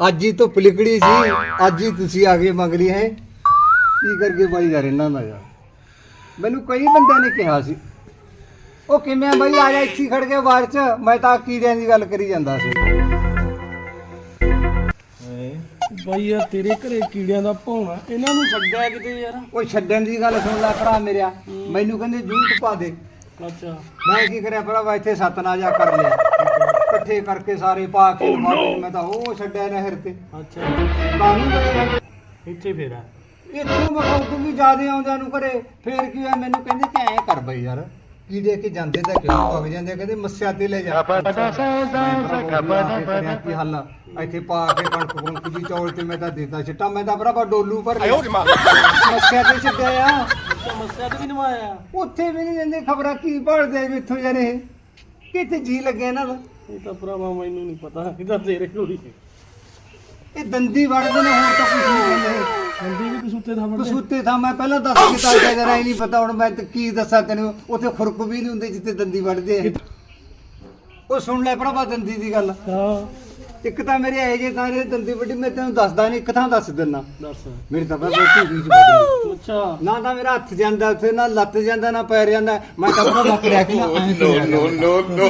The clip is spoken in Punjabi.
ਅੱਜ ਹੀ ਤੋਂ ਪਲਿਕੜੀ ਸੀ ਅੱਜ ਹੀ ਤੁਸੀਂ ਆ ਕੇ ਮੰਗ ਲਈ ਹੈ। ਕੀ ਕਰਕੇ ਬਾਈ ਯਾਰ ਇਹਨਾਂ ਦਾ ਯਾਰ? ਮੈਨੂੰ ਕਈ ਬੰਦਿਆਂ ਨੇ ਕਿਹਾ ਸੀ। ਉਹ ਕਿਵੇਂ ਆ ਬਾਈ? ਆ ਜਾ ਇੱਥੇ ਹੀ ਖੜ ਕੇ ਬਾਹਰ ਚ। ਮੈਂ ਤਾਂ ਕੀੜਿਆਂ ਦੀ ਗੱਲ ਕਰੀ ਜਾਂਦਾ ਸੀ। ਬਾਈ ਯਾਰ ਤੇਰੇ ਘਰੇ ਕੀੜਿਆਂ ਦਾ ਭੌਣਾ ਇਹਨਾਂ ਨੂੰ ਛੱਡਿਆ ਕਿਤੇ ਯਾਰ? ਉਹ ਛੱਡਣ ਦੀ ਗੱਲ ਸੁਣ ਲੈ ਭਰਾ ਮੇਰਿਆ। ਮੈਨੂੰ ਕਹਿੰਦੇ ਜੂਟ ਪਾ ਦੇ। ਅੱਛਾ। ਮੈਂ ਕੀ ਕਰਿਆ ਭਰਾਵਾ ਇੱਥੇ ਸਤਨਾ ਜਾ ਕਰ ਲਿਆ। ਇਕੱਠੇ ਕਰਕੇ ਸਾਰੇ ਪਾ ਕੇ ਮਾਰੇ ਮੈਂ ਤਾਂ ਉਹ ਛੱਡਿਆ ਨਹਿਰ ਤੇ। ਅੱਛਾ। ਕਾਹਨੂੰ ਗਏ ਇੱਥੇ ਫੇਰਾ ਇੱਥੋਂ ਮਖਾਉ ਤੂੰ ਵੀ ਜਿਆਦੇ ਆਉਂਦਿਆਂ ਨੂੰ ਕਰੇ ਫੇਰ ਕੀ ਹੋਇਆ ਮੈਨੂੰ ਕਹਿੰਦੇ ਕਿ ਐਂ ਕਰ ਬਈ ਯਾਰ ਕੀ ਦੇ ਕੇ ਜਾਂਦੇ ਤਾਂ ਕਿਉਂ ਵਗ ਜਾਂਦੇ ਕਹਿੰਦੇ ਮੱਸਿਆ ਤੇ ਲੈ ਜਾ। ਮੈਂ ਭਰਾ ਬੋਲਿਆ, ਕਰਿਆ ਕੀ ਹੱਲ ਆ? ਇੱਥੇ ਪਾ ਕੇ ਕਣਕ ਕੁਣਕ ਦੀ ਚੌਲ ਤੇ ਮੈਂ ਤਾਂ ਦੇਤਾ ਛਿੱਟਾ ਮੈਂ ਤਾਂ ਭਰਾਵਾ ਡੋਲੂ ਭਰ ਲਿਆ ਮੱਸਿਆ ਤੇ ਛੱਡਿਆ ਆ। ਸਮੱਸਿਆ ਤੇ ਵੀ ਨਵਾਇਆ। ਉੱਥੇ ਵੀ ਨਹੀਂ ਜਾਂਦੇ ਖਬਰਾਂ ਕੀ ਭਾਲਦੇ ਵੀ ਇੱਥੋਂ ਯਾਰ ਇਹ ਕਿੱਥੇ ਜੀ ਲੱਗਿਆ ਇਹਨਾਂ ਦਾ? ਇਹ ਤਾਂ ਭਰਾਵਾ ਮੈਨੂੰ ਨਹੀਂ ਪਤਾ। ਇਹ ਤਾਂ ਤੇਰੇ ਕੋਲ ਹੀ ਇਹ ਦੰਦੀ ਵੜਦੇ ਨੇ ਹੋਰ ਤਾਂ ਕੁਝ ਨਹੀਂ ਕਹਿੰਦੇ। ਹੰਦੀ ਵੀ ਕਸੂਤੇ ਦਾ ਵੜਦੇ। ਕਸੂਤੇ ਥਾਂ ਮੈਂ ਪਹਿਲਾਂ ਦੱਸ ਕੀਤਾ ਸੀ ਜਰਾ ਹੀ ਨਹੀਂ ਪਤਾ ਹੁਣ ਮੈਂ ਤੇ ਕੀ ਦੱਸਾਂ ਤੈਨੂੰ। ਉੱਥੇ ਖੁਰਕ ਵੀ ਨਹੀਂ ਹੁੰਦੇ ਜਿੱਥੇ ਦੰਦੀ ਵੜਦੇ ਆ। ਉਹ ਸੁਣ ਲੈ ਭਰਾਵਾ ਦੰਦੀ ਦੀ ਗੱਲ। ਹਾਂ। ਇੱਕ ਤਾਂ ਮੇਰੇ ਇਹ ਜੇ ਤਾਂ ਦੰਦੀ ਵੱਡੀ ਮੈਂ ਤੈਨੂੰ ਦੱਸਦਾ ਨਹੀਂ ਇੱਕ ਥਾਂ ਦੱਸ ਦਿੰਨਾ ਦੱਸ ਮੇਰੀ ਤਾਂ ਬਸ ਢੂਹੀ ਚ ਲਈ ਅੱਛਾ ਨਾ ਤਾਂ ਮੇਰਾ ਹੱਥ ਜਾਂਦਾ ਉੱਥੇ ਨਾ ਲੱਤ ਜਾਂਦਾ ਨਾ ਪੈਰ ਜਾਂਦਾ ਮੈਂ ਤਾਂ ਬੜਾ ਲੱਕ ਰਿਆ ਕਿ ਨੋ ਨੋ ਨੋ ਨੋ